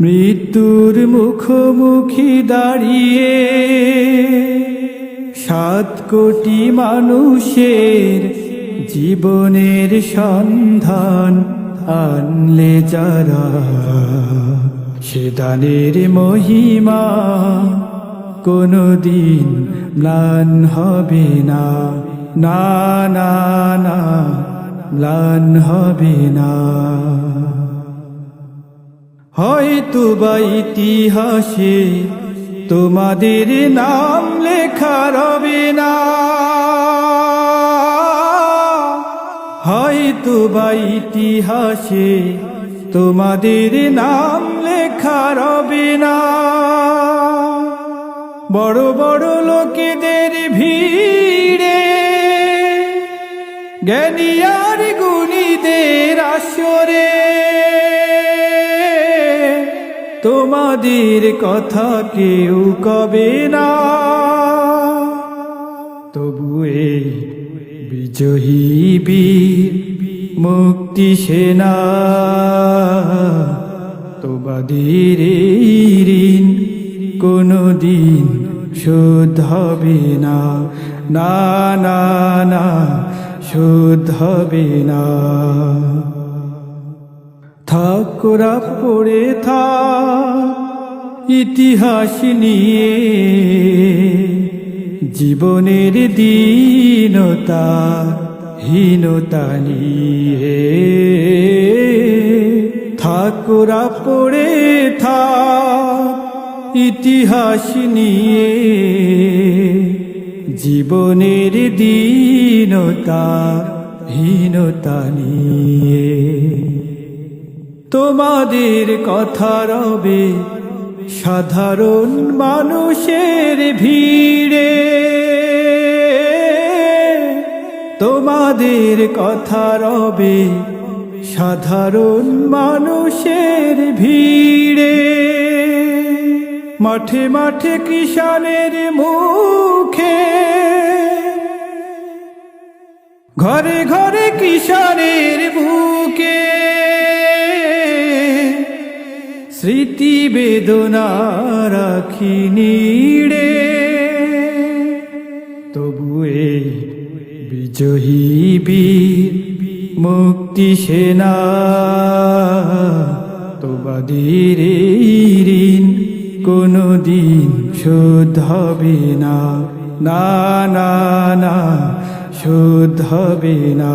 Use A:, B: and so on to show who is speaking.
A: মৃত্যুর মুখোমুখি দাঁড়িয়ে সাত কোটি মানুষের জীবনের সন্ধান আনলে যারা সে দানের মহিমা কোনদিন ম্লান হবে না। না না না, ম্লান হবে না। হয়তো বা ইতিহাসে তোমাদের নাম লেখা রবে না। হয়তো বা ইতিহাসে তোমাদের নাম লেখা রবে না। বড় বড় লোকেদের ভিড়ে জ্ঞানী আর গুণীদের আসরে তোমাদের কথা কেউ কবে না। তবু এই বিজয়ী বীর, মুক্তি সেনা, তোমাদের এই কোনো দিন শোধ হবে না। না না না, শোধ হবে না। ঠাকুরা পড়ে থাক, ইতিহাস নিয়ে, জীবনের দীনতা, হীনতা নিয়ে। ঠাকুরা পড়ে থাক, ইতিহাস নিয়ে, জীবনের দীনতা, হীনতা নিয়ে। তোমাদের কথা রবে। সাধারণ মানুষের ভিড়ে। তোমাদের কথা রবে। সাধারণ মানুষের ভিড়ে। মাঠে মাঠে কিষানের মুখে। ঘরে ঘরে কিষানের বুকে। স্মৃতি বেদনা রাখি নিড়ে। তবু এই বিজয়ী বীর, মুক্তি সেনা তোমাদের এই ঋণ কোনদিন শোধ হবে না। না না না, শোধ হবে না।